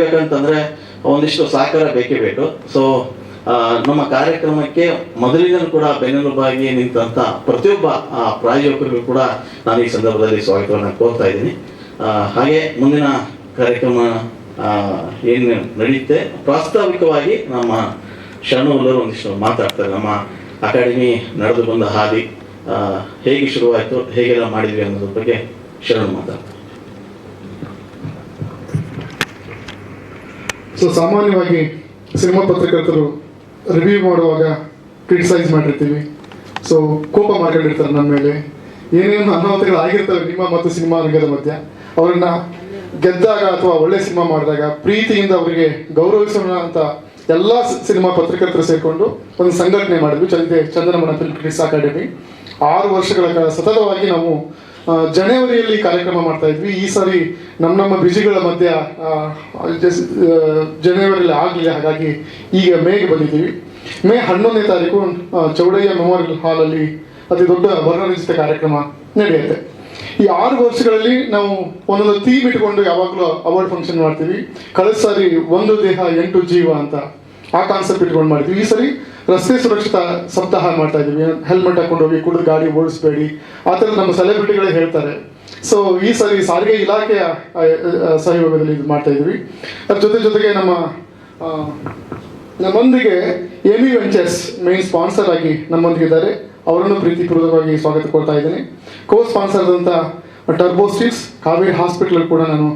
ಬೇಕಂತಂದ್ರೆ ಒಂದಿಷ್ಟು ಸಹಕಾರ ಬೇಕೇ ಬೇಕು. ಸೊ ನಮ್ಮ ಕಾರ್ಯಕ್ರಮಕ್ಕೆ ಮೊದಲಿನಿಂದಲೂ ಕೂಡ ಬೆನ್ನೆಲುಬಾಗಿ ನಿಂತಹ ಪ್ರತಿಯೊಬ್ಬ ಪ್ರಾಯೋಜಕರಿಗೂ ಕೂಡ ನಾನು ಈ ಸಂದರ್ಭದಲ್ಲಿ ಸ್ವಾಗತವನ್ನು ಕೋರ್ತಾ ಇದ್ದೀನಿ. ಹಾಗೆ ಮುಂದಿನ ಕಾರ್ಯಕ್ರಮ ಏನು ನಡೆಯುತ್ತೆ? ಪ್ರಾಸ್ತಾವಿಕವಾಗಿ ನಮ್ಮ ಶರಣುಲ್ಲರು ಒಂದಿಷ್ಟು ಮಾತಾಡ್ತಾರೆ. ನಮ್ಮ ಅಕಾಡೆಮಿ ನಡೆದು ಬಂದ ಹಾದಿ ಹೇಗೆ ಶುರುವಾಯಿತು, ಹೇಗೆಲ್ಲ ಮಾಡಿದ್ವಿ ಅನ್ನೋದ್ರ ಬಗ್ಗೆ ಶರಣು ಮಾತಾಡ್ತಾರೆ. ಸೊ ಸಾಮಾನ್ಯವಾಗಿ ಸಿನಿಮಾ ಪತ್ರಕರ್ತರು ರಿವ್ಯೂ ಮಾಡುವಾಗ ಕ್ರಿಟಿಸೈಸ್ ಮಾಡಿರ್ತೀವಿ. ಸೊ ಕೋಪ ಮಾಡ್ಕೊಂಡಿರ್ತಾರೆ ನಮ್ಮ ಮೇಲೆ. ಏನೇನು ಅನಾಹುತಗಳು ಆಗಿರ್ತವೆ ನಿಮ್ಮ ಮತ್ತು ಸಿನಿಮಾ ರಂಗದ ಮಧ್ಯೆ, ಅವರನ್ನ ಗೆದ್ದಾಗ ಅಥವಾ ಒಳ್ಳೆ ಸಿನಿಮಾ ಮಾಡಿದಾಗ ಪ್ರೀತಿಯಿಂದ ಅವರಿಗೆ ಗೌರವಿಸೋಣ ಅಂತ ಎಲ್ಲ ಸಿನಿಮಾ ಪತ್ರಕರ್ತರು ಸೇರಿಕೊಂಡು ಒಂದು ಸಂಘಟನೆ ಮಾಡಿದ್ವಿ. ಚಂದೆ ಫಿಲ್ಮ್ ಕ್ರಿಟಿಕ್ಸ್ ಅಕಾಡೆಮಿ ಆರು ವರ್ಷಗಳ ಕಾಲ ಸತತವಾಗಿ ನಾವು ಜನವರಿಯಲ್ಲಿ ಕಾರ್ಯಕ್ರಮ ಮಾಡ್ತಾ ಇದ್ವಿ. ಈ ಸಾರಿ ನಮ್ಮ ನಮ್ಮ ಬಿಜಿಗಳ ಮಧ್ಯ ಜನವರಿಯಲ್ಲಿ ಆಗಲಿಲ್ಲ. ಹಾಗಾಗಿ ಈಗ ಮೇಗೆ ಬಂದಿದ್ದೀವಿ. ಮೇ ಹನ್ನೊಂದನೇ ತಾರೀಕು ಚೌಡಯ್ಯ ಮೆಮೋರಿಯಲ್ ಹಾಲಲ್ಲಿ ಅತಿ ದೊಡ್ಡ ವರ್ಣರಂಜಿತ ಕಾರ್ಯಕ್ರಮ ನಡೆಯುತ್ತೆ. ಈ ಆರು ವರ್ಷಗಳಲ್ಲಿ ನಾವು ಒಂದೊಂದು ಥೀಮ್ ಇಟ್ಕೊಂಡು ಯಾವಾಗಲೂ ಅವಾರ್ಡ್ ಫಂಕ್ಷನ್ ಮಾಡ್ತೀವಿ. ಕಳೆದ ಸಾರಿ ಒಂದು ದೇಹ, ಎಂಟು ಜೀವ ಅಂತ ಆ ಕಾನ್ಸೆಪ್ಟ್ ಇಟ್ಕೊಂಡು ಮಾಡಿದ್ವಿ. ಈ ಸರಿ ರಸ್ತೆ ಸುರಕ್ಷತಾ ಸಪ್ತಾಹ ಮಾಡ್ತಾ ಇದೀವಿ ಹೆಲ್ಮೆಟ್ ಹಾಕೊಂಡು ಹೋಗಿ ಕುಡಿದು ಗಾಡಿ ಓಡಿಸ್ಬೇಡಿ. ಆ ಥರ ನಮ್ಮ ಸೆಲೆಬ್ರಿಟಿಗಳೇ ಹೇಳ್ತಾರೆ. ಸೊ ಈ ಸರಿ ಸಾರಿಗೆ ಇಲಾಖೆಯ ಸಹಯೋಗದಲ್ಲಿ ಇದು ಮಾಡ್ತಾ ಇದೀವಿ ಅದ್ರ ಜೊತೆ ಜೊತೆಗೆ ನಮ್ಮ ನಮ್ಮೊಂದಿಗೆ ಎಮಿ ವೆಂಚರ್ಸ್ ಮೇನ್ ಸ್ಪಾನ್ಸರ್ ಆಗಿ ನಮ್ಮೊಂದಿಗಿದ್ದಾರೆ. ಅವರನ್ನು ಪ್ರೀತಿಪೂರ್ವಕವಾಗಿ ಸ್ವಾಗತ ಕೊಡ್ತಾ ಇದ್ದೀನಿ. ಕೋ ಸ್ಪಾನ್ಸರ್ ಆದಂಥ ಟರ್ಬೋ ಸ್ಟಿಕ್ಸ್ ಕಾವೇರಿ ಹಾಸ್ಪಿಟಲ್ ಕೂಡ ನಾನು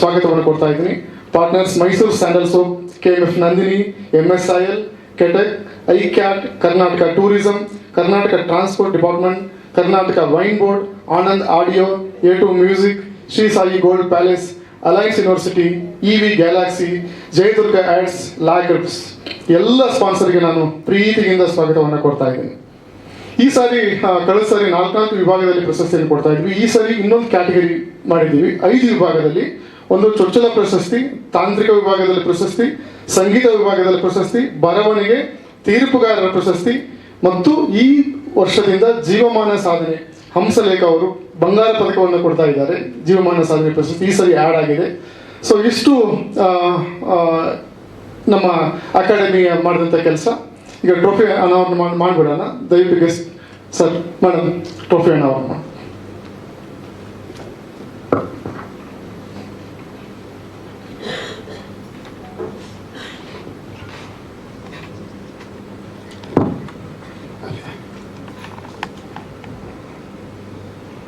ಸ್ವಾಗತವನ್ನು ಕೊಡ್ತಾ ಇದ್ದೀನಿ. Partners Mysuru Sandal Soap K M F Nandini M S I L KTech I CAT, Karnataka Tourism, Karnataka Transport Department, Karnataka Wine Board, Anand Audio, A two Music, Shri Sai Gold Palace, Alliance University E V Galaxy, Jayadurga ads ಲ್ಯಾಗ್ರಿಪ್ಸ್ ಎಲ್ಲ ಸ್ಪಾನ್ಸರ್ಗೆ ನಾನು ಪ್ರೀತಿಯಿಂದ ಸ್ವಾಗತವನ್ನು ಕೊಡ್ತಾ ಇದ್ದೀನಿ. ಈ ಸಾರಿ ಕಳೆದ ಸಾರಿ ನಾಲ್ಕನಾಲ್ಕು ವಿಭಾಗದಲ್ಲಿ ಪ್ರಶಸ್ತಿಯನ್ನು ಕೊಡ್ತಾ ಇದ್ವಿ. ಈ ಸಾರಿ ಇನ್ನೊಂದು ಕ್ಯಾಟಗರಿ ಮಾಡಿದ್ದೀವಿ. ಐದು ವಿಭಾಗದಲ್ಲಿ ಒಂದು ಚೊಚ್ಚಲ ಪ್ರಶಸ್ತಿ, ತಾಂತ್ರಿಕ ವಿಭಾಗದಲ್ಲಿ ಪ್ರಶಸ್ತಿ ಸಂಗೀತ ವಿಭಾಗದಲ್ಲಿ ಪ್ರಶಸ್ತಿ, ಬರವಣಿಗೆ, ತೀರ್ಪುಗಾರರ ಪ್ರಶಸ್ತಿ ಮತ್ತು ಈ ವರ್ಷದಿಂದ ಜೀವಮಾನ ಸಾಧನೆ. ಹಂಸಲೇಖ ಅವರು ಬಂಗಾರ ಪದಕವನ್ನು ಕೊಡ್ತಾ ಇದ್ದಾರೆ. ಜೀವಮಾನ ಸಾಧನೆ ಪ್ರಶಸ್ತಿ ಈ ಸರಿ ಆ್ಯಡ್ ಆಗಿದೆ. ಸೊ ಇಷ್ಟು ನಮ್ಮ ಅಕಾಡೆಮಿ ಮಾಡಿದಂಥ ಕೆಲಸ. ಈಗ ಟ್ರೋಫಿ ಅನಾವರಣ ಮಾಡಿ, ಮಾಡಿಬಿಡೋಣ. ದಯವಿಟ್ಟು ಗೆಸ್ಟ್ ಸರ್ ಮೇಡಮ್ ಟ್ರೋಫಿ ಅನಾವರಣ ಮಾಡಿ ಈ ಅಣ್ಣ ಈ ಕಡೆ ನಾಲ್ಕು ಬಂದ್ಬಿಟ್ಟು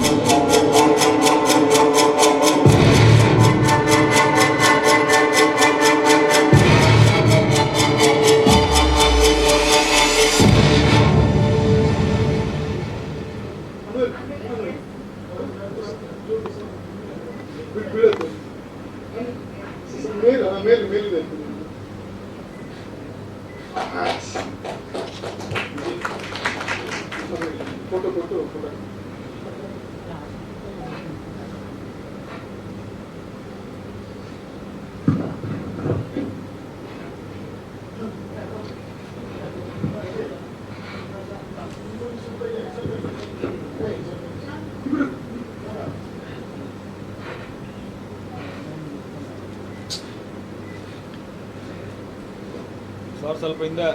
ಕೌಂಟು ಮೇಲೆ ಮೇಲೆ ಮೇಲಿದೆ ಫೋಟೋ ಕೊಟ್ಟು ಫೋಟೋ ಸರ್ ಸ್ವಲ್ಪ ಹಿಂದೆ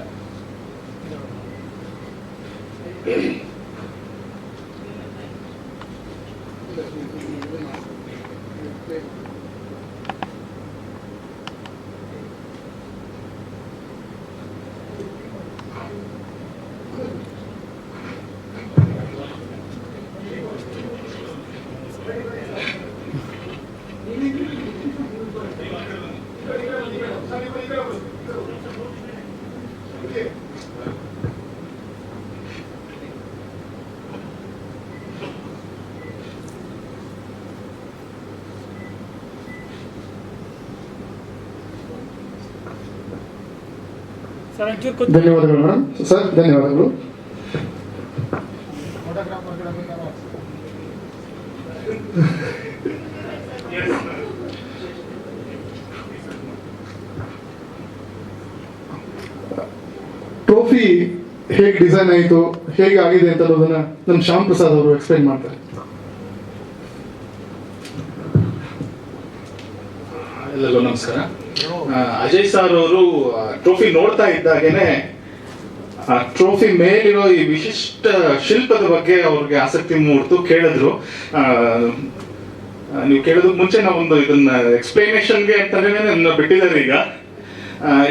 ಧನ್ಯವಾದಗಳು ಮೇಡಮ್. ಸರ್ ಧನ್ಯವಾದಗಳು. ಟ್ರೋಫಿ ಹೇಗೆ ಡಿಸೈನ್ ಆಯಿತು ಹೇಗೆ ಆಗಿದೆ ಅಂತ ಅನ್ನೋದನ್ನ ನಮ್ಮ ಶ್ಯಾಮ್ ಪ್ರಸಾದ್ ಅವರು ಎಕ್ಸ್ಪ್ಲೈನ್ ಮಾಡ್ತಾರೆ. ಎಲ್ಲರಿಗೂ ನಮಸ್ಕಾರ. ಅಜಯ್ ಸರ್ ಅವರು ಟ್ರೋಫಿ ನೋಡ್ತಾ ಇದ್ದಾಗೇನೆ, ಆ ಟ್ರೋಫಿ ಮೇಲಿರೋ ಈ ವಿಶಿಷ್ಟ ಶಿಲ್ಪದ ಬಗ್ಗೆ ಅವ್ರಿಗೆ ಆಸಕ್ತಿ ಮೂಡ್ತು, ಕೇಳಿದ್ರು. ನೀವು ಕೇಳೋದಕ್ಕೆ ಮುಂಚೆ ನಾವೊಂದು ಇದನ್ನ ಎಕ್ಸ್ಪ್ಲನೇಷನ್ಗೆ ನನ್ನ ಬಿಟ್ಟಿದ್ದಾರೆ ಈಗ.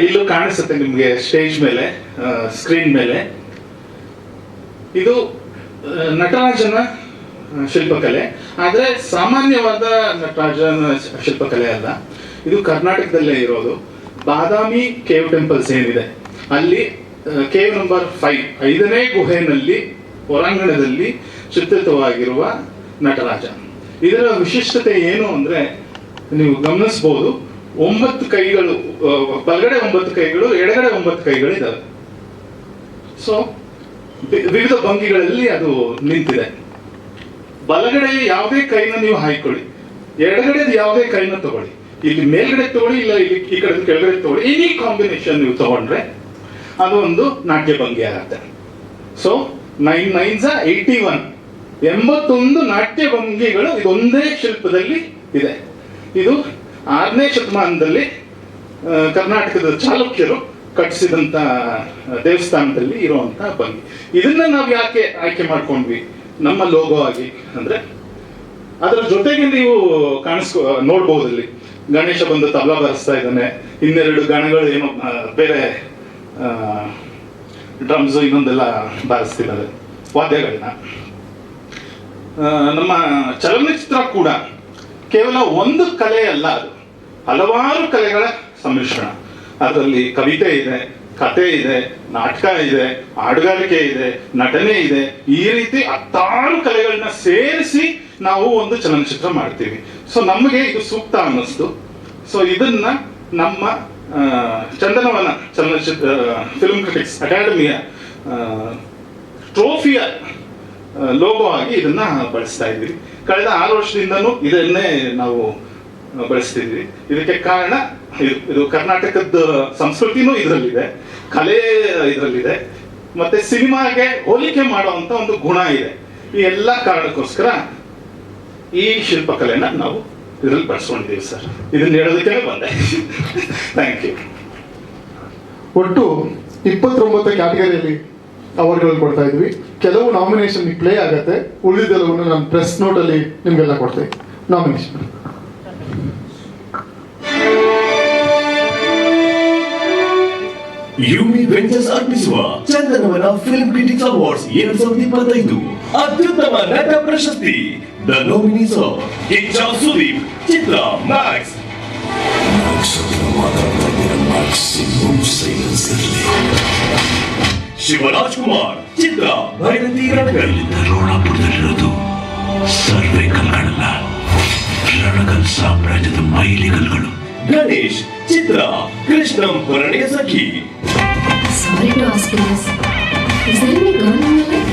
ಇಲ್ಲೂ ಕಾಣಿಸುತ್ತೆ ನಿಮಗೆ ಸ್ಟೇಜ್ ಮೇಲೆ ಸ್ಕ್ರೀನ್ ಮೇಲೆ. ಇದು ನಟರಾಜನ ಶಿಲ್ಪಕಲೆ. ಆದರೆ ಸಾಮಾನ್ಯವಾದ ನಟರಾಜನ ಶಿಲ್ಪಕಲೆ ಅಲ್ಲ. ಇದು ಕರ್ನಾಟಕದಲ್ಲೇ ಇರೋದು. ಬಾದಾಮಿ ಕೇವ್ ಟೆಂಪಲ್ಸ್ ಏನಿದೆ ಅಲ್ಲಿ ಕೇವ್ ನಂಬರ್ ಫೈವ್, ಐದನೇ ಗುಹೆನಲ್ಲಿ, ಹೊರಾಂಗಣದಲ್ಲಿ ಚಿತ್ರಿತವಾಗಿರುವ ನಟರಾಜ. ಇದರ ವಿಶಿಷ್ಟತೆ ಏನು ಅಂದ್ರೆ, ನೀವು ಗಮನಿಸ್ಬೋದು, ಒಂಬತ್ತು ಕೈಗಳು ಬಲಗಡೆ ಒಂಬತ್ತು ಕೈಗಳು, ಎಡಗಡೆ ಒಂಬತ್ತು ಕೈಗಳು ಇದಾವೆ ಸೊ ವಿವಿಧ ಭಂಗಿಗಳಲ್ಲಿ ಅದು ನಿಂತಿದೆ. ಬಲಗಡೆ ಯಾವುದೇ ಕೈನ ನೀವು ಹಾಯ್ಕೊಳ್ಳಿ. ಎಡಗಡೆ ಯಾವುದೇ ಕೈನ ತಗೊಳ್ಳಿ. ಇಲ್ಲಿ ಮೇಲ್ಗಡೆ ತಗೊಳ್ಳಿ ಇಲ್ಲ, ಇಲ್ಲಿ ಈ ಕಡೆ ಕೆಳಗಡೆ ತಗೊಳ್ಳಿ ಎನಿ ಕಾಂಬಿನೇಷನ್ ನೀವು ತಗೊಂಡ್ರೆ ಅದು ಒಂದು ನಾಟ್ಯ ಭಂಗಿ ಆಗತ್ತೆ. So nine nines eighty one ಎಂಬತ್ತೊಂದು ನಾಟ್ಯ ಭಂಗಿಗಳು ಇದೊಂದೇ ಶಿಲ್ಪದಲ್ಲಿ ಇದೆ. ಇದು ಆರನೇ ಶತಮಾನದಲ್ಲಿ ಕರ್ನಾಟಕದ ಚಾಲುಕ್ಯರು ಕಟ್ಟಿಸಿದಂತ ದೇವಸ್ಥಾನದಲ್ಲಿ ಇರುವಂತ ಭಂಗಿ. ಇದನ್ನ ನಾವು ಯಾಕೆ ಆಯ್ಕೆ ಮಾಡ್ಕೊಂಡ್ವಿ? ನಮ್ಮ ಲೋಗೋ ಆಗಿ. ಅಂದ್ರೆ, ಅದರ ಜೊತೆಗೆ ನೀವು ಕಾಣಿಸ್ಕೊ, ನೋಡ್ಬೋದಲ್ಲಿ. ಗಣೇಶ ಬಂದು ತಬಲಾ ಬಾರಿಸ್ತಾ ಇದ್ದಾನೆ. ಇನ್ನೆರಡು ಗಣಗಳು ಏನೋ ಬೇರೆ ಡ್ರಮ್ಸ್ ಇನ್ನೊಂದೆಲ್ಲ ಬಾರಿಸ್ತಿದ್ದಾರೆ. ವಾದ್ಯಗಳನ್ನ. ನಮ್ಮ ಚಲನಚಿತ್ರ ಕೂಡ ಕೇವಲ ಒಂದು ಕಲೆ ಅಲ್ಲ ಅದು. ಹಲವಾರು ಕಲೆಗಳ ಸಮ್ಮಿಶ್ರಣ. ಅದರಲ್ಲಿ ಕವಿತೆ ಇದೆ, ಕತೆ ಇದೆ, ನಾಟಕ ಇದೆ, ಹಾಡುಗಾರಿಕೆ ಇದೆ, ನಟನೆ ಇದೆ. ಈ ರೀತಿ ಹತ್ತಾರು ಕಲೆಗಳನ್ನ ಸೇರಿಸಿ ನಾವು ಒಂದು ಚಲನಚಿತ್ರ ಮಾಡ್ತೀವಿ. ಸೊ ನಮಗೆ ಇದು ಸೂಕ್ತ ಅನ್ನಿಸ್ತು. ಸೊ ಇದನ್ನ ನಮ್ಮ ಚಂದನವನ ಚಲನಚಿತ್ರ ಫಿಲ್ಮ್ ಕ್ರಿಟಿಕ್ಸ್ ಅಕಾಡೆಮಿಯ ಟ್ರೋಫಿಯ ಲೋಗೋ ಆಗಿ ಇದನ್ನ ಬಳಸ್ತಾ ಇದ್ವಿ. ಕಳೆದ ಆರು ವರ್ಷದಿಂದನೂ ಇದನ್ನೇ ನಾವು ಬಳಸ್ತಿದ್ವಿ. ಇದಕ್ಕೆ ಕಾರಣ ಇದು- ಇದು ಕರ್ನಾಟಕದ ಸಂಸ್ಕೃತಿನೂ ಇದರಲ್ಲಿದೆ, ಕಲೆ ಇದರಲ್ಲಿದೆ, ಮತ್ತೆ ಸಿನಿಮಾಗೆ ಹೋಲಿಕೆ ಮಾಡುವಂತ ಒಂದು ಗುಣ ಇದೆ. ಈ ಎಲ್ಲ ಕಾರಣಕ್ಕೋಸ್ಕರ ಈ ಶಿಲ್ಪಕಲೆನ ನಾವು ಇದರಲ್ಲಿ ಬಳಸ್ಕೊಂಡಿದ್ದೀವಿ ಸರ್. ಇದನ್ನ ಹೇಳೋದಕ್ಕೆ ಬಂದೆ. ಥ್ಯಾಂಕ್ ಯು ಒಟ್ಟು ಇಪ್ಪತ್ತೊಂಬತ್ತು ಕ್ಯಾಟಗರಿಯಲ್ಲಿ ಅವಾರ್ಡ್ಗಳು ಕೊಡ್ತಾ ಇದ್ವಿ. ಕೆಲವು ನಾಮಿನೇಷನ್ ಪ್ಲೇ ಆಗತ್ತೆ. ಉಳಿದೆಲ್ಲವನ್ನು ನಾನು ಪ್ರೆಸ್ ನೋಟಲ್ಲಿ ನಿಮಗೆಲ್ಲ ಕೊಡ್ತೇವೆ ನಾಮಿನೇಷನ್ ಯುಮಿ ವೆಂಚರ್ಸ್ ಅರ್ಪಿಸುವ ಚಂದನವನ ಫಿಲ್ಮ್ ಕ್ರಿಟಿಕ್ಸ್ ಅವಾರ್ಡ್ಸ್ ಎರಡ್ ಸಾವಿರದ ಇಪ್ಪತ್ತೈದು. ಅತ್ಯುತ್ತಮ ನಟ ಪ್ರಶಸ್ತಿ. ದ ನೋಮಿನೀಸ್ ಕಿಚ್ಚ ಸುದೀಪ್ ಚಿತ್ರ ಮ್ಯಾಕ್ಸ್ ಶಿವರಾಜ್ ಕುಮಾರ್ ಚಿತ್ರ ಭೈರತಿ ರಣಗಲ್ ರೋಣಪುರದಲ್ಲಿರೋದು ಸರ್ವೆ ಕಲ್ಗಳಲ್ಲ ರಣಗಲ್ ಸಾಮ್ರಾಜ್ಯದ ಮೈಲಿಗಲ್ಗಳು ಗಣೇಶ್ ಚಿತ್ರ ಕೃಷ್ಣಂ ಪುರಣೆಯ ಸಖಿ Sorry to ask you this. Is there any girl in your life?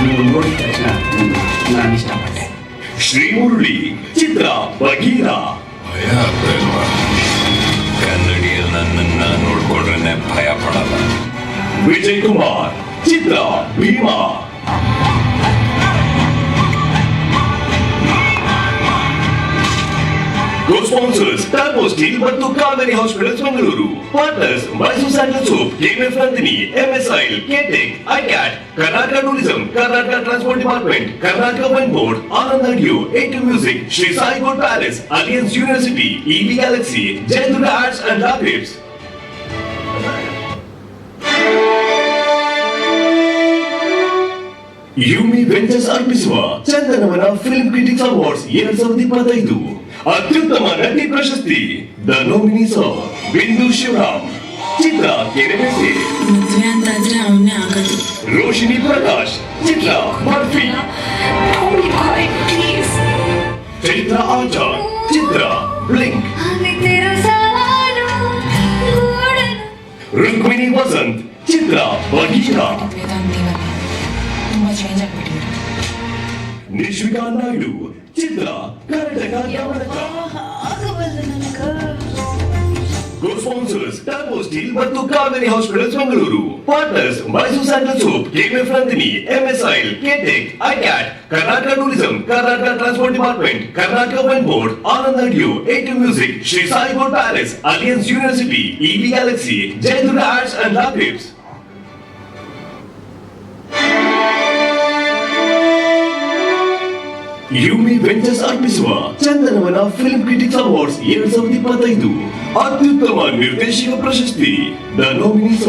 ನೀವು ನೋಡಿದ ತಕ್ಷಣ ನಾನು ಇಷ್ಟಪಟ್ಟೆ ಶ್ರೀ ಮುರಳಿ ಚಿತ್ರ ಬಗೀರ ಭಯ ಆಗ್ತಾ ಕನ್ನಡಿಯಲ್ಲಿ ನನ್ನನ್ನ ನೋಡ್ಕೊಂಡ್ರೆ ಭಯ ಪಡಲ್ಲ. ವಿಜಯ್ ಕುಮಾರ್ ಚಿತ್ರ ಭೀಮಾ. Co-sponsors Turbo Steel ಮತ್ತು Kaveri hospitals Bengaluru partners Mysuru Sandal Soap KMF Nandini MSIL KTech ICAT Karnataka Tourism Karnataka Transport Department Karnataka Wine Board Anand Audio eight Music Shri Sai Gold Palace Alliance University EV Galaxy Jayadurga Arts and ಲಾಕ್ರಿಪ್ಸ್ Yumi ventures ಅರ್ಪಿಸುವ Chandanavana film critics awards ಎರಡ್ ಸಾವಿರದ ಇಪ್ಪತ್ತೈದು ಅತ್ಯುತ್ತಮ ನಟಿ ಪ್ರಶಸ್ತಿ the ನೋಮಿನೀಸ್ ಬಿಂದು ಶಿವರಾಮ್. ಚಿತ್ರ ಕೆರೆಮೆಸೆ ಮದ್ವೆ ಅಂತಾದ್ರೆ ಅವನೇ ಆಗೋದು. ರೋಶಿನಿ ಪ್ರಕಾಶ್ ಚಿತ್ರ ಬರ್ಫಿ. ಪ್ಲೀಸ್ ಚೈತ್ರ ಆಚಾರ್ ಚಿತ್ರ ಬ್ಲಿಂಕ್. ರುಕ್ಮಿಣಿ ವಸಂತ್ ಚಿತ್ರ ಬಗೀರಾ ವೇದಾಂತಿವಲ್ಲ ತುಂಬಾ ಚೇಂಜ್ ಆಗ್ಬಿಟ್ಟಿದ್ರು ನಿಶ್ವಿಕಾ ನಾಯ್ಡು ಚಿತ್ರ ಕರ್ನಾಟಕ ನಾಟಕ ಗೋ ಸ್ಪಾನ್ಸರ್ಸ್ ಟರ್ಬೋ ಸ್ಟೀಲ್ ಮತ್ತು Kaveri hospitals Bengaluru partners Mysuru Sandal Soap KMF Nandini MS oil KTech ICAT Karnataka Tourism Karnataka Transport Department Karnataka Wine Board Anand Audio eighty Music Shri Sai Gold Palace Alliance University EV Galaxy Jayadurga Arts and ಲಾಕ್ರಿಪ್ಸ್ Yumi ventures ಅರ್ಪಿಸುವ Chandanavana film critics awards ಎರಡ್ ಸಾವಿರದ ಇಪ್ಪತ್ತೈದು. ಅತ್ಯುತ್ತಮ ನಿರ್ದೇಶಕ ಪ್ರಶಸ್ತಿ the nominees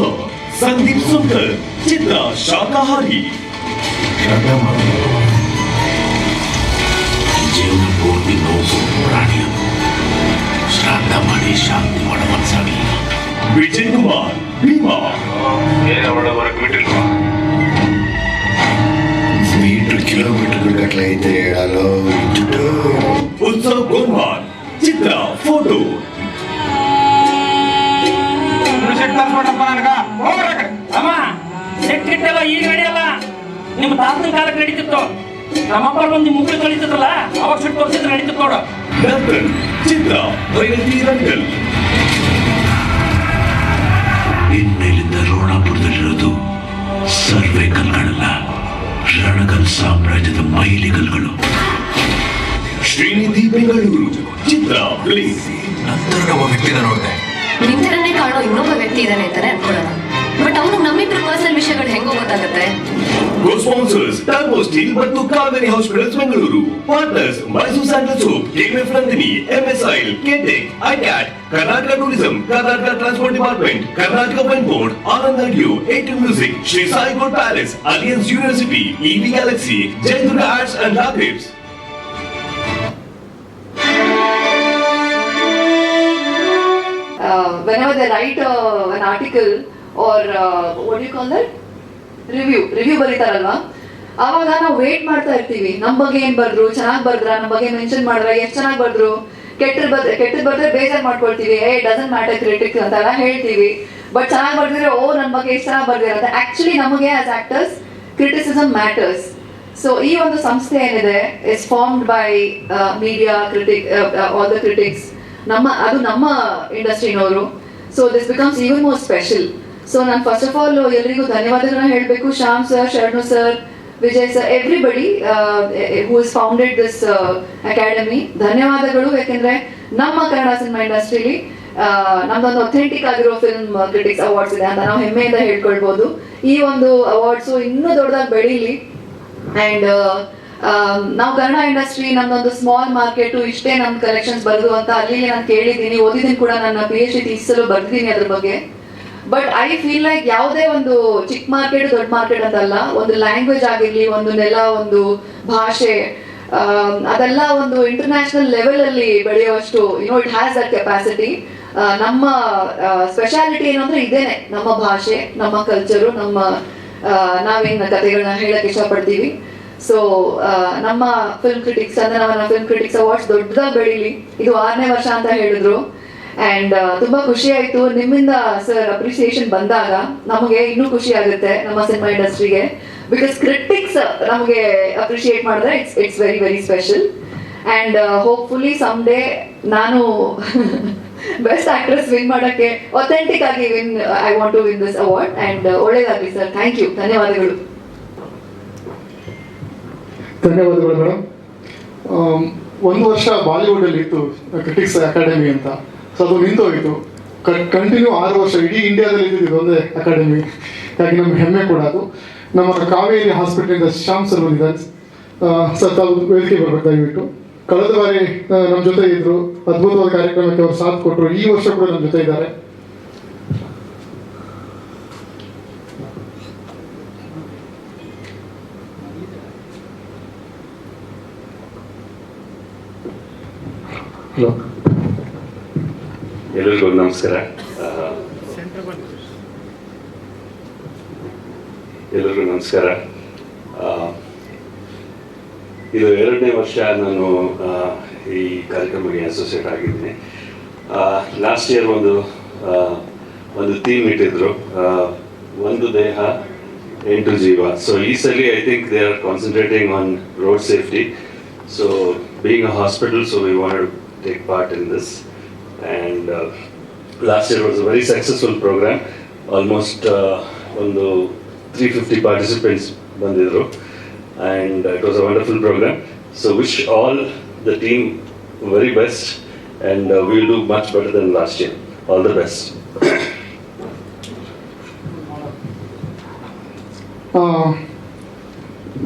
Sandeep Sundar, ಚಿತ್ರ ಶಾಕಾಹಾರಿ. ಜೀವನ ಪೂರ್ತಿ ನೋವು ಪ್ರಾಣಿಯದು ಶ್ರಾದ್ದ ಮಾಡಿ ಶಾಂತಿ ಮಾಡುವ ವಿಜಯ್ ಕುಮಾರ್ ಭೀಮಾ ಮೀಟರ್ ಕಿಲೋಮೀಟರ್ ಗಟ್ಟಲೆ ಐತೆ ಹೇಳಲು ಇಟ್ಟು ಉತ್ಸವ್ ಗೋರ್ವಾಲ್ ಚಿತ್ರ ಫೋಟೋ ಅಮ್ಮ ಸೆಟ್ ಇಟ್ಟಲ್ಲ ಈಗ ನಡೆಯಲ್ಲ ನಿಮ್ಮ ತಾತನ ಕಾಲಕ್ಕೆ ನಡೀತಿತ್ತು. ನಮ್ಮಪ್ಪ ಒಂದು ಮುಗ್ಳು ಕಳೀತಿದ್ರಲ್ಲ ಅವಾಗ ಸುಟ್ಟು ತೋರಿಸಿದ್ರೆ ನಡೀತಿತ್ತು ನೋಡು. ಚಿತ್ರ ರಂಗಲ್ ಇನ್ಮೇಲಿಂದ ರೋಣಾಪುರದಲ್ಲಿರೋದು ಸರ್ವೆ ಕಲ್ಗಳಲ್ಲ. ರಣಗಲ್ ಸಾಮ್ರಾಜ್ಯದ ಮೈಲಿಗಲ್ಗಳು. ಶ್ರೀನಿಧಿ ಬೆಂಗಳೂರು ಚಿತ್ರ ನಂತರ ನಮ್ಮ ವ್ಯಕ್ತಿನ ನೋಡಿದೆ. ನಿಂತರನೇ ಕಾಣೋ ಇನ್ನೊಬ್ಬ ವ್ಯಕ್ತಿ ಇದ್ದಾನೆ ಅಂತಾನೆ ಅನ್ಕೊಳ್ಳೋಣ. ಬಟ್ ಅವನು ನಮ್ಮಿಬ್ರು ಪರ್ಸನಲ್ ವಿಷಯಗಳು ಹೆಂಗೋ ಗೊತ್ತಾಗುತ್ತೆ. ಗೋ ಸ್ಪಾನ್ಸರ್ಸ್ ಟರ್ಬೋ ಸ್ಟೀಲ್ ಮತ್ತು Kaveri hospitals Bengaluru partners Mysuru Sandal Soap KMF Nandini MS oil KTech ICAT Karnataka Tourism Karnataka Transport Department Karnataka Wine Board Anand Audio eighty Music Shri Sai Gold Palace Alliance University EV Galaxy Jayadurga Arts and ಲಾಕ್ರಿಪ್ಸ್ uh, whenever they write uh, an article or uh, what do you call that? Review review ಬರೀತಾರಲ್ವಾ? ಅವಾಗ ನಾವು wait ಮಾಡ್ತಾ ಇರ್ತೀವಿ. ನಮ್ಮ ಬಗ್ಗೆ ಏನ್ ಬರ್ದ್ರು? ಚೆನ್ನಾಗ್ ಬರ್ದ್ರ? ನಮ್ಮ ಬಗ್ಗೆ ಮೆನ್ಷನ್ ಮಾಡಿದ್ರ? ಎಷ್ಟು ಚೆನ್ನಾಗ್ ಬರ್ದ್ರು? ಕೆಟ್ಟದ್ ಬರ್ ಕೆಟ್ಟದ್ ಬರ್ದ್ರೆ ಬೇಜಾರ್ ಮಾಡ್ಕೊಳ್ತೀವಿ. ಏ ಡಸನ್ ಮ್ಯಾಟರ್ ಕ್ರಿಟಿಕ್ ಅಂತೆಲ್ಲ ಹೇಳ್ತೀವಿ. ಬಟ್ ಚೆನ್ನಾಗಿ ಬರ್ದಿದ್ರೆ, ಓ ನಮ್ಮ ಬಗ್ಗೆ ಎಷ್ಟು ಚೆನ್ನಾಗಿ ಬರ್ದಿರ ಅಂತ ಆಕ್ಚುಲಿ ನಮಗೆ as actors criticism matters so ಈ ಒಂದು ಸಂಸ್ಥೆ ಏನಿದೆ is formed by media critic all the critics ನಮ್ಮ, ಅದು ನಮ್ಮ ಇಂಡಸ್ಟ್ರಿನವರು so this becomes even more special so ನಾನು ಫಸ್ಟ್ ಆಫ್ ಆಲ್ ಎಲ್ರಿಗೂ ಧನ್ಯವಾದಗಳನ್ನ ಹೇಳಬೇಕು. Shyam sir Sharanu sir Vijay sir everybody who is founded this academy ಧನ್ಯವಾದಗಳು. ಯಾಕೆಂದ್ರೆ ನಮ್ಮ ಕನ್ನಡ ಸಿನಿಮಾ ಇಂಡಸ್ಟ್ರಿಲಿ ನಮ್ದೊಂದು ಅಥೆಂಟಿಕ್ ಆಗಿರೋ ಫಿಲ್ಮ್ ಕ್ರಿಟಿಕ್ಸ್ ಅವಾರ್ಡ್ಸ್ ಇದೆ ಅಂತ ನಾವು ಹೆಮ್ಮೆಯಿಂದ ಹೇಳ್ಕೊಳ್ಬಹುದು ಈ ಒಂದು ಅವಾರ್ಡ್ಸು ಇನ್ನೂ ದೊಡ್ಡದಾಗಿ ಬೆಳೀಲಿ. ಅಂಡ್ ನಾವು ಕನ್ನಡ ಇಂಡಸ್ಟ್ರಿ ನಮ್ದೊಂದು ಸ್ಮಾಲ್ ಮಾರ್ಕೆಟ್ ಇಷ್ಟೇ ನಮ್ಮ ಕಲೆಕ್ಷನ್ಸ್ ಬರೋದು ಅಂತ ಅಲ್ಲಿ ನಾನು ಕೇಳಿದ್ದೀನಿ. ಓದಿದ್ದೀನಿ ಕೂಡ ನನ್ನ ಪಿ ಎಚ್ ಡಿ ತೀಸಲು ಬರ್ದಿದ್ದೀನಿ ಅದ್ರ ಬಗ್ಗೆ. ಬಟ್ ಐ ಫೀಲ್ ಲೈಕ್ ಯಾವುದೇ ಒಂದು ಚಿಕ್ಕ ಮಾರ್ಕೆಟ್, ದೊಡ್ಡ ಮಾರ್ಕೆಟ್ ಅಂತಲ್ಲ, ಒಂದು ಲ್ಯಾಂಗ್ವೇಜ್ ಆಗಿರ್ಲಿ, ಒಂದು ನೆಲ, ಒಂದು ಭಾಷೆ ಅದೆಲ್ಲ ಒಂದು ಇಂಟರ್ನ್ಯಾಷನಲ್ ಲೆವೆಲ್ ಅಲ್ಲಿ ಬೆಳೆಯುವಷ್ಟು you know it has that capacity ನಮ್ಮ ಸ್ಪೆಷಾಲಿಟಿ ಏನಂದ್ರೆ ಅಂದ್ರೆ ಇದೇನೆ, ನಮ್ಮ ಭಾಷೆ, ನಮ್ಮ ಕಲ್ಚರು ನಮ್ಮ ನಾವೇನ ಕಥೆಗಳನ್ನ ಹೇಳಕ್ ಇಷ್ಟಪಡ್ತೀವಿ. ಸೊ ನಮ್ಮ film critics Chandanavana film critics awards ದೊಡ್ಡದಾಗಿ ಬೆಳೀಲಿ. ಇದು ಆರನೇ ವರ್ಷ ಅಂತ ಹೇಳಿದ್ರು. ಅಂಡ್ ತುಂಬಾ ಖುಷಿ ಆಯ್ತು ನಿಮ್ಮಿಂದ ಸರ್ ಅಪ್ರಿಸಿಯೇಷನ್ ಬಂದಾಗ ನಮಗೆ ಇನ್ನೂ ಖುಷಿ ಆಗುತ್ತೆ ನಮ್ಮ ಸಿನಿಮಾ ಇಂಡಸ್ಟ್ರಿಗೆ ಬಿಕಾಸ್ ಕ್ರಿಟಿಕ್ಸ್ ನಮಗೆ ಅಪ್ರಿಷಿಯೇಟ್ ಮಾಡಿದ್ರೆ it's it's very very special and hopefully some day ನಾನು ಬೆಸ್ಟ್ ಆಕ್ಟ್ರೆಸ್ ವಿನ್ ಮಾಡಕ್ಕೆ ಅಥೆಂಟಿಕ್ ಆಗಿ win I want to win this award and ಒಳ್ಳೇದಾಗಲಿ ಸರ್ ಥ್ಯಾಂಕ್ ಯು ಧನ್ಯವಾದಗಳು. ಧನ್ಯವಾದಗಳು ಮೇಡಮ್ ಒಂದು ವರ್ಷ ಬಾಲಿವುಡಲ್ಲಿ ಇತ್ತು ಕ್ರಿಟಿಕ್ಸ್ ಅಕಾಡೆಮಿ ಅಂತ. ಸೊ ಅದು ನಿಂತೋಗಿತ್ತು ಕಂಟಿನ್ಯೂ ಆರು ವರ್ಷ ಇಡೀ ಇಂಡಿಯಾದಲ್ಲಿ ಇದ್ದಿದ್ದು ಒಂದೇ ಅಕಾಡೆಮಿ ಹಾಗಾಗಿ ನಮ್ಗೆ ಹೆಮ್ಮೆ ಕೂಡ ಅದು. ನಮ್ಮ ಕಾವೇರಿ ಹಾಸ್ಪಿಟಲಿಂದ ಶ್ಯಾಮ್ ಸರ್ ಬಂದಿದ್ದಾರೆ. ಸರ್ ತಾವು ವೇದಿಕೆ ಬರ್ಬೇಕು ದಯವಿಟ್ಟು. ಕಳೆದ ಬಾರಿ ನಮ್ಮ ಜೊತೆ ಇದ್ರು. ಅದ್ಭುತವಾದ ಕಾರ್ಯಕ್ರಮಕ್ಕೆ ಅವರು ಸಾಥ್ ಕೊಟ್ಟರು ಈ ವರ್ಷ ಕೂಡ ನಮ್ಮ ಜೊತೆ ಇದ್ದಾರೆ. ಹಲೋ ಎಲ್ಲರಿಗೂ ನಮಸ್ಕಾರ. ಎಲ್ಲರಿಗೂ ನಮಸ್ಕಾರ. ಇದು ಎರಡನೇ ವರ್ಷ ನಾನು ಈ ಕಾರ್ಯಕ್ರಮಕ್ಕೆ ಅಸೋಸಿಯೇಟ್ ಆಗಿದ್ದೀನಿ. ಲಾಸ್ಟ್ ಇಯರ್ ಒಂದು ಒಂದು ಥೀಮ್ ಇಟ್ಟಿದ್ರು. ಒಂದು ದೇಹ, ಎಂಟು ಜೀವ. ಸೊ ಈ ಸಲ I think they are concentrating on road safety so being a hospital so we want take part in this uh, last year was a very successful programme almost ಒಂದು ತ್ರೀ ಫಿಫ್ಟಿ ಪಾರ್ಟಿಸಿಪೆಂಟ್ಸ್ ಬಂದಿದ್ರು. And it was a wonderful programme so wish all the team very best and will do much better than last year all the best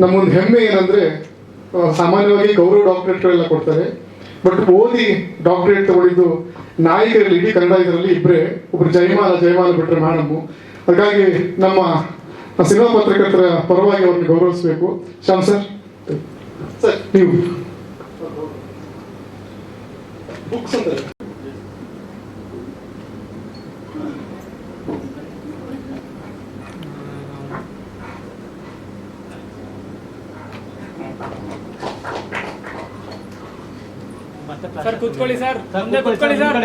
ನಮ್ಮೊಂದು ಹೆಮ್ಮೆ ಏನಂದ್ರೆ ಸಾಮಾನ್ಯವಾಗಿ ಗೌರವ ಡಾಕ್ಟ್ರೇಟ್ಗಳೆಲ್ಲ ಕೊಡ್ತಾರೆ. But ಓದಿ doctorate ತಗೊಂಡಿದ್ದು ನಾಯಕರಲ್ಲಿ, ಇಡೀ ಕನ್ನಡ ಇದರಲ್ಲಿ ಇಬ್ಬರೇ ಒಬ್ರು ಜಯಮಾಲ ಜಯಮಾಲ ಬಿಟ್ರೆ ಮೇಡಮ್ಮು ಹಾಗಾಗಿ ನಮ್ಮ ಸಿನಿಮಾ ಪತ್ರಕರ್ತರ ಪರವಾಗಿ ಅವ್ರನ್ನ ಗೌರವಿಸಬೇಕು. ಶ್ಯಾಮ್ ಸರ್? ನೀವು. ಬುಕ್ಸ್ ಸರ್ ಕೂತ್ಕೊಳ್ಳಿ ಸರ್. ಮುಂದೆ ಕೂತ್ಕೊಳ್ಳಿ ಸರ್.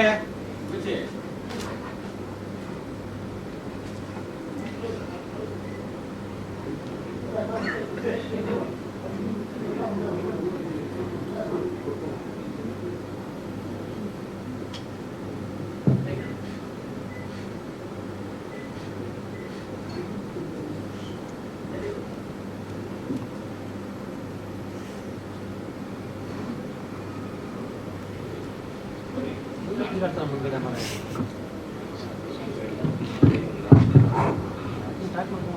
так?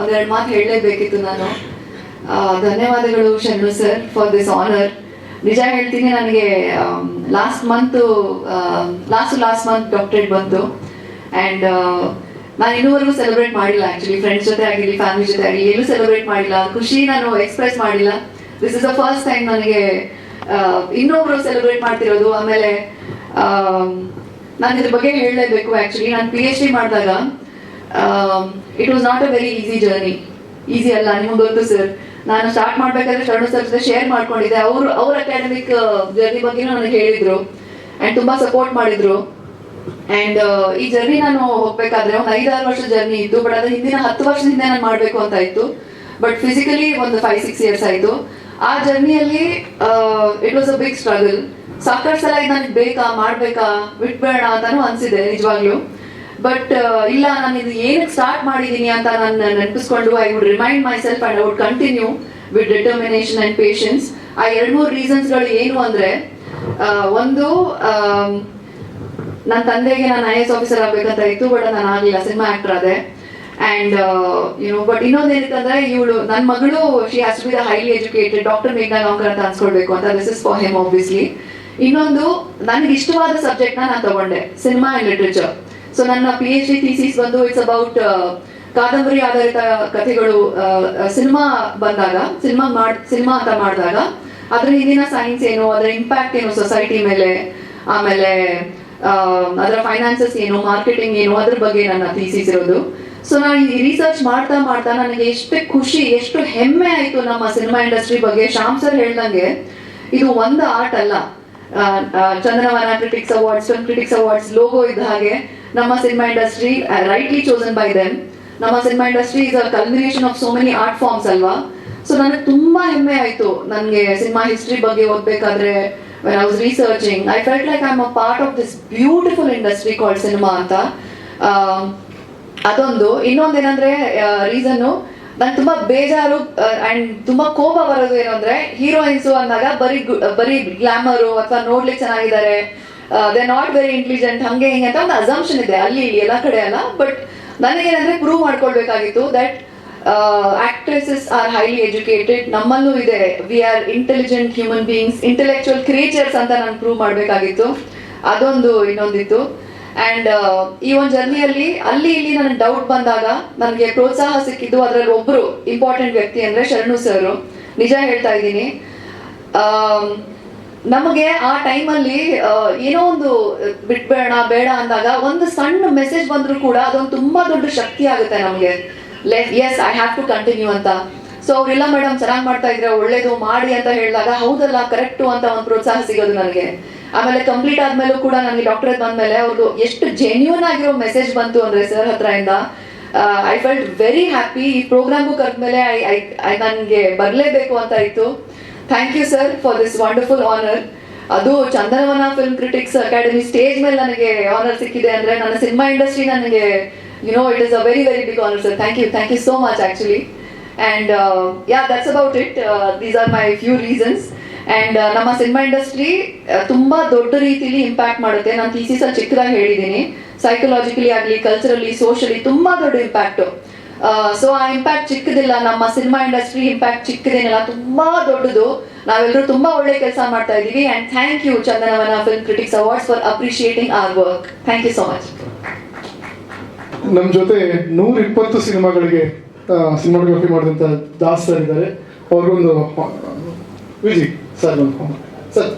ಒಂದೆರಡು ಮಾತು ಹೇಳಲೇಬೇಕಿತ್ತು ನಾನು. ಧನ್ಯವಾದಗಳು ಶರಣು ಸರ್ ಫಾರ್ ದಿಸ್ ಆನರ್ ನಿಜ ಹೇಳ್ತೀನಿ ನನಗೆ last month last last month doctorate ಬಂತು. ಆ್ಯಂಡ್ ನಾನು ಇನ್ನೂವರೆಗೂ ಸೆಲೆಬ್ರೇಟ್ ಮಾಡಿಲ್ಲ ಆ್ಯಕ್ಚುಲಿ ಫ್ರೆಂಡ್ಸ್ ಜೊತೆ ಆಗಿರಲಿ ಫ್ಯಾಮಿಲಿ ಜೊತೆ ಆಗಲಿ ಎಲ್ಲೂ ಸೆಲೆಬ್ರೇಟ್ ಮಾಡಿಲ್ಲ. ಖುಷಿ ನಾನು ಎಕ್ಸ್ಪ್ರೆಸ್ ಮಾಡಿಲ್ಲ. This is the first time ನನಗೆ ಇನ್ನೊಬ್ರು ಸೆಲೆಬ್ರೇಟ್ ಮಾಡ್ತಿರೋದು. ಆಮೇಲೆ ನಾನು ಇದ್ರ ಬಗ್ಗೆ ಹೇಳಲೇಬೇಕು ಆ್ಯಕ್ಚುಲಿ ನಾನು ಪಿ ಎಚ್ ಡಿ ಮಾಡಿದಾಗ it was not a very easy journey easy ಅಲ್ಲ, ನಿಮ್ಗೆ ಗೊತ್ತು ಸರ್ ನಾನು ಸ್ಟಾರ್ಟ್ ಮಾಡ್ಬೇಕಾದ್ರೆ ಶರಣು ಸರ್ ಜೊತೆ ಶೇರ್ ಮಾಡ್ಕೊಂಡಿದ್ದೆ. ಅವರು, ಅವ್ರ ಅಕಾಡೆಮಿಕ್ ಜರ್ನಿ ಬಗ್ಗೆನೂ ನನಗೆ ಹೇಳಿದ್ರು. ಆ್ಯಂಡ್ ತುಂಬ ಸಪೋರ್ಟ್ ಮಾಡಿದ್ರು. ಆ್ಯಂಡ್ ಈ ಜರ್ನಿ ನಾನು ಹೋಗ್ಬೇಕಾದ್ರೆ ಒಂದು ಐದಾರು ವರ್ಷ ಜರ್ನಿ ಇತ್ತು. ಬಟ್ ಅದು ಹಿಂದಿನ ಹತ್ತು ವರ್ಷದಿಂದ ನಾನು ಮಾಡಬೇಕು ಅಂತ ಇತ್ತು. ಬಟ್ ಫಿಸಿಕಲಿ ಒಂದು ಫೈವ್ ಸಿಕ್ಸ್ ಇಯರ್ಸ್ ಆಯಿತು. ಆ ಜರ್ನಿಯಲ್ಲಿ it was a big struggle ಸಾಕಷ್ಟು ಸಲ ಇದು ನನಗೆ ಬೇಕಾ, ಮಾಡಬೇಕಾ, ಬಿಟ್ಬೇಡ ಅಂತಾನು ಅನಿಸಿದೆ, ನಿಜವಾಗ್ಲೂ. ಬಟ್ ಇಲ್ಲ, ನಾನು ಇದು ಏನಕ್ಕೆ ಸ್ಟಾರ್ಟ್ ಮಾಡಿದ್ದೀನಿ ಅಂತ ನಾನು ನೆನಪಿಸ್ಕೊಂಡು I would remind myself and I would continue with determination and patience ಆ ಎರಡು ಮೂರು ರೀಸನ್ಸ್ಗಳು ಏನು ಅಂದ್ರೆ ಒಂದು ನನ್ನ ತಂದೆಗೆ ನಾನು ಐ ಎಸ್ ಆಫೀಸರ್ ಆಗ್ಬೇಕಂತ ಇತ್ತು ಬಟ್ ನಾನು ಆಗಲಿಲ್ಲ ಸಿನಿಮಾ ಆಕ್ಟರ್ ಆದೆ. ಅಂಡ್ ಯುನೋ ಬಟ್ ಇನ್ನೊಂದು ಏನಿತ್ತಂದ್ರೆ ಇವಳು ನನ್ನ ಮಗಳು she has be the highly educated doctor ಮೇಘ್ನಾ Gaonkar ಅಂತ ಅನ್ಸ್ಕೊಳ್ಬೇಕು ಅಂತ this is for him obviously ಇನ್ನೊಂದು, ನನಗೆ ಇಷ್ಟವಾದ ಸಬ್ಜೆಕ್ಟ್ನ ನಾನು ತಗೊಂಡೆ ಸಿನಿಮಾ ಅಂಡ್ ಲಿಟ್ರೇಚರ್ ಸೊ ನನ್ನ ಪಿ ಎಚ್ ಡಿ ಥೀಸಿಸ್ ಬಂದು ಇಟ್ಸ್ ಅಬೌಟ್ ಕಾದಂಬರಿ ಆಧಾರಿತ ಕಥೆಗಳು ಸಿನಿಮಾ ಬಂದಾಗ ಸಿನಿಮಾ ಮಾಡ್ ಸಿನಿಮಾ ಅಂತ ಮಾಡಿದಾಗ ಅದ್ರ ಹಿಂದಿನ ಸೈನ್ಸ್ ಏನು, ಅದರ ಇಂಪ್ಯಾಕ್ಟ್ ಏನು ಸೊಸೈಟಿ ಮೇಲೆ, ಆಮೇಲೆ ಅದರ ಫೈನಾನ್ಸಸ್ ಏನು ಮಾರ್ಕೆಟಿಂಗ್ ಏನು, ಅದ್ರ ಬಗ್ಗೆ ನನ್ನ ಥೀಸಿಸ್ ಇರೋದು. ಸೊ ನಾನು ಈ ರಿಸರ್ಚ್ ಮಾಡ್ತಾ ಮಾಡ್ತಾ ನನಗೆ ಎಷ್ಟು ಖುಷಿ, ಎಷ್ಟು ಹೆಮ್ಮೆ ಆಯ್ತು ನಮ್ಮ ಸಿನಿಮಾ ಇಂಡಸ್ಟ್ರಿ ಬಗ್ಗೆ. ಶ್ಯಾಮ್ ಸರ್ ಹೇಳ್ದಂಗೆ, ಇದು ಒಂದು ಆರ್ಟ್ ಅಲ್ಲ. Chandanavana critics awards film critics awards logo ಇದ್ದ ಹಾಗೆ ನಮ್ಮ cinema industry rightly chosen by them ನಮ್ಮ cinema industry is a culmination of so many art forms ಅಲ್ವಾ? ಸೊ ನನಗೆ ತುಂಬಾ ಹೆಮ್ಮೆ ಆಯ್ತು ನನಗೆ ಸಿನಿಮಾ ಹಿಸ್ಟ್ರಿ ಬಗ್ಗೆ ಓದ್ಬೇಕಾದ್ರೆ I was researching I felt like I am a part of this beautiful industry called cinema ಅಂತ. ಅದೊಂದು ಅದೊಂದು. ಇನ್ನೊಂದೇನಂದ್ರೆ ರೀಸನ್ನು ನಂಗೆ ತುಂಬಾ ಬೇಜಾರು ಅಂಡ್ ತುಂಬಾ ಕೋಪ ಬರೋದು ಏನು ಅಂದ್ರೆ ಹೀರೋಯಿನ್ಸು ಅಂದಾಗ ಬರೀ ಬರೀ ಗ್ಲಾಮರು ಅಥವಾ ನೋಡ್ಲಿಕ್ಕೆ ಚೆನ್ನಾಗಿದ್ದಾರೆ ದೇ ನಾಟ್ ವೆರಿ ಇಂಟೆಲಿಜೆಂಟ್ ಹಂಗೆ ಹಿಂಗೆ ಅಂತ ಒಂದು ಅಸಂಪ್ಷನ್ ಇದೆ, ಅಲ್ಲಿ ಎಲ್ಲ ಕಡೆ ಅಲ್ಲ ಬಟ್ ನನಗೇನಂದ್ರೆ prove ಮಾಡ್ಕೊಳ್ಬೇಕಾಗಿತ್ತು that actresses are highly educated ನಮ್ಮಲ್ಲೂ ಇದೆ we are intelligent human beings intellectual creatures ಅಂತ ನಾನು ಪ್ರೂವ್ ಮಾಡಬೇಕಾಗಿತ್ತು, ಅದೊಂದು ಇನ್ನೊಂದಿತ್ತು. ಅಂಡ್ ಈ ಒಂದು ಜರ್ನಿಯಲ್ಲಿ ಅಲ್ಲಿ ಇಲ್ಲಿ ನನಗೆ ಡೌಟ್ ಬಂದಾಗ ನನಗೆ ಪ್ರೋತ್ಸಾಹ ಸಿಕ್ಕಿದ್ದು ಅದರಲ್ಲಿ ಒಬ್ರು ಇಂಪಾರ್ಟೆಂಟ್ ವ್ಯಕ್ತಿ ಅಂದ್ರೆ ಶರಣು ಸರ್. ನಿಜ ಹೇಳ್ತಾ ಇದ್ದೀನಿ. ನಮಗೆ ಆ ಟೈಮಲ್ಲಿ ಏನೋ ಒಂದು ಬಿಟ್ಬೇಡ ಬೇಡ ಅಂದಾಗ ಒಂದು ಸಣ್ಣ ಮೆಸೇಜ್ ಬಂದರೂ ಕೂಡ ಅದೊಂದು ತುಂಬಾ ದೊಡ್ಡ ಶಕ್ತಿ ಆಗುತ್ತೆ ನಮಗೆ. Yes I have to continue ಅಂತ. ಸೊ ಅವ್ರಿಲ್ಲ ಮೇಡಮ್ ಚೆನ್ನಾಗಿ ಮಾಡ್ತಾ ಇದ್ರೆ ಒಳ್ಳೇದು, ಮಾಡಿ ಅಂತ ಹೇಳಿದಾಗ ಹೌದಲ್ಲ ಕರೆಕ್ಟು ಅಂತ ಒಂದು ಪ್ರೋತ್ಸಾಹ ಸಿಗೋದು ನನಗೆ. ಆಮೇಲೆ ಕಂಪ್ಲೀಟ್ ಆದ್ಮೇಲೂ ಕೂಡ ನನಗೆ ಡಾಕ್ಟರ್ ಬಂದ್ಮೇಲೆ ಅವ್ರದ್ದು ಎಷ್ಟು ಜೆನ್ಯೂನ್ ಆಗಿರೋ ಮೆಸೇಜ್ ಬಂತು ಅಂದ್ರೆ ಸರ್ ಹತ್ರದಿಂದ ಐ ಫೆಲ್ಟ್ ವೆರಿ ಹ್ಯಾಪಿ ಈ ಪ್ರೋಗ್ರಾಮ್ ಕರೆದ್ಮೇಲೆ ಐ ಐ ನನಗೆ ಬರಲೇಬೇಕು ಅಂತ ಇತ್ತು. Thank you sir for this wonderful honour ಅದು Chandanavana film critics academy stage ಮೇಲೆ ನನಗೆ ಆನರ್ ಸಿಕ್ಕಿದೆ ಅಂದ್ರೆ ನನ್ನ ಸಿನಿಮಾ ಇಂಡಸ್ಟ್ರಿ ನನಗೆ you know it is a very very big honour sir thank you thank you so much actually and yeah that's about it these are my few reasons and ನಮ್ಮ cinema industry ತುಂಬಾ ದೊಡ್ಡ ರೀತಿಲಿ impact ಮಾಡುತ್ತೆ. ನಾನು thesis ಅಲ್ಲಿ ಚಿಕ್ಕದಾಗಿ ಹೇಳಿದ್ದೀನಿ. Psychologically ಆಗಲಿ ಕಲ್ಚರಲಿ ಸೋಷಲಿ ತುಂಬಾ ದೊಡ್ಡ ಇಂಪ್ಯಾಕ್ಟ್ ಸೊ ಆ ಇಂಪ್ಯಾಕ್ಟ್ ಚಿಕ್ಕದಿಲ್ಲ. ನಮ್ಮ ಸಿನಿಮಾ ಇಂಡಸ್ಟ್ರಿ ಇಂಪ್ಯಾಕ್ಟ್ ಚಿಕ್ಕದೇನಲ್ಲ, ತುಂಬಾ ದೊಡ್ಡದು. ನಾವೆಲ್ಲರೂ ತುಂಬಾ ಒಳ್ಳೆ ಕೆಲಸ ಮಾಡ್ತಾ ಇದೀವಿ and thank you Chandanavana film critics awards for appreciating our work thank you so much ನಮ್ಮ ಜೊತೆ ನೂರ ಇಪ್ಪತ್ತು ಸಿನಿಮಾಗಳಿಗೆ ಸಿನಿಮಾಟೋಗ್ರಫಿ ಮಾಡಿದಂಥ ದಾಸ್ ಸರ್ ಇದ್ದಾರೆ. ಅವ್ರಿಗೊಂದು ವಿಜಿ. ಸರ್ ಸರ್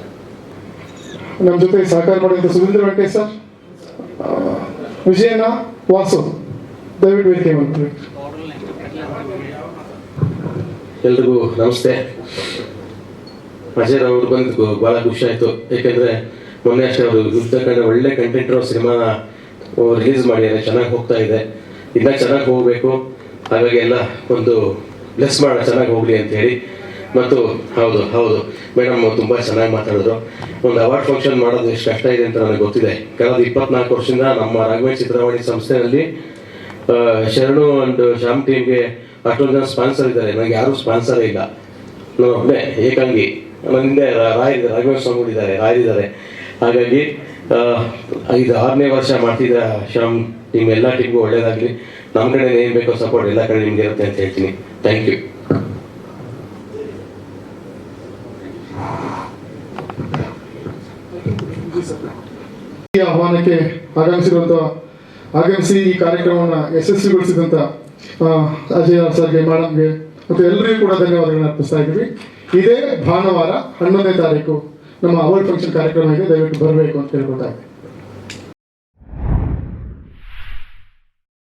ನಮ್ಮ ಜೊತೆ ಸಹಕಾರ ಮಾಡಿದಂಥ ಸುಧೀಂದ್ರ ವೆಂಕಟೇಶ್ ಸರ್. ವಿಜಯನ ವಾಸು. ದಯವಿಟ್ಟು ವೇದಿಕೆ ಎಲ್ರಿಗೂ ನಮಸ್ತೆ. ಅಜಯ್ ಅವ್ರು ಬಂದು ಭಾಳ ಖುಷಿ ಆಯಿತು. ಯಾಕಂದ್ರೆ ಮೊನ್ನೆ ಅಷ್ಟೇ ಅವರು ಯುದ್ಧಕಂಡ ಒಳ್ಳೆ ಕಂಟೆಂಟ್ ಇರೋ ಸಿನಿಮಾ ರಿಲೀಸ್ ಮಾಡಿದ್ದಾರೆ. ಚೆನ್ನಾಗಿ ಹೋಗ್ತಾ ಇದೆ. ಇನ್ನ ಚೆನ್ನಾಗಿ ಹೋಗಬೇಕು. ಹಾಗಾಗಿ ಎಲ್ಲ ಒಂದು ಬ್ಲೆಸ್ ಮಾಡೋಣ ಚೆನ್ನಾಗಿ ಹೋಗಲಿ ಅಂತ ಹೇಳಿ. ಮತ್ತು ಹೌದು ಹೌದು. ಮೇಡಮ್ ತುಂಬ ಚೆನ್ನಾಗಿ ಮಾತಾಡಿದ್ರು. ಒಂದು ಅವಾರ್ಡ್ ಫಂಕ್ಷನ್ ಮಾಡೋದು ಎಷ್ಟು ಕಷ್ಟ ಇದೆ ಅಂತ ನನಗೆ ಗೊತ್ತಿದೆ. ಕಳೆದ ಇಪ್ಪತ್ನಾಲ್ಕು ವರ್ಷದಿಂದ ನಮ್ಮ ರಾಘವೇಂದ್ರ ಚಿತ್ರವಾಣಿ ಸಂಸ್ಥೆಯಲ್ಲಿ ಶರಣು ಅಂಡ್ ಶ್ಯಾಮ್ ಟೀಮ್ಗೆ ಅಷ್ಟೊಂದು ಜನ ಸ್ಪಾನ್ಸರ್ ಇದ್ದಾರೆ. ನನಗೆ ಯಾರೂ ಸ್ಪಾನ್ಸರ್ ಇಲ್ಲ. ನಾನು ಏಕಾಂಗಿ. ನನ್ನ ಹಿಂದೆ ರಾಯ್ ರಾಘವೇಂದ್ರ ಸ್ವಾಮಿ ಇದ್ದಾರೆ, ರಾಯರಿದ್ದಾರೆ. ಹಾಗಾಗಿ ಇದು ಆರನೇ ವರ್ಷ ಮಾಡ್ತಿದ್ದ ಶ್ಯಾಮ್ ಟೀಮ್ ಎಲ್ಲ ಟೀಮ್ಗೂ ಒಳ್ಳೇದಾಗಲಿ. ನಮ್ಮ ಕಡೆ ಏನು ಬೇಕೋ ಸಪೋರ್ಟ್ ಎಲ್ಲ ಕಡೆ ನಿಮ್ಗೆ ಇರುತ್ತೆ ಅಂತ ಹೇಳ್ತೀನಿ. ಥ್ಯಾಂಕ್ ಯು ಈ ಆಹ್ವಾನಕ್ಕೆ ಆಗಮಿಸಿರುವಂಥ ಆಗಮಿಸಿ ಈ ಕಾರ್ಯಕ್ರಮವನ್ನು ಯಶಸ್ವಿಗೊಳಿಸಿದಂಥ ಆ, ಅಜಯ್ ಸರ್ಗೆ ಮೇಡಮ್ಗೆ ಮತ್ತು ಎಲ್ಲರಿಗೂ ಕೂಡ ಧನ್ಯವಾದಗಳನ್ನ ಅರ್ಪಿಸ್ತಾ ಇದ್ದೀವಿ. ಇದೇ ಭಾನುವಾರ ಹನ್ನೊಂದನೇ ತಾರೀಕು ನಮ್ಮ ಅವಾರ್ಡ್ ಫಂಕ್ಷನ್ ಕಾರ್ಯಕ್ರಮ ಇದೆ ದಯವಿಟ್ಟು ಬರಬೇಕು ಅಂತ ಕೇಳ್ಕೊತಾ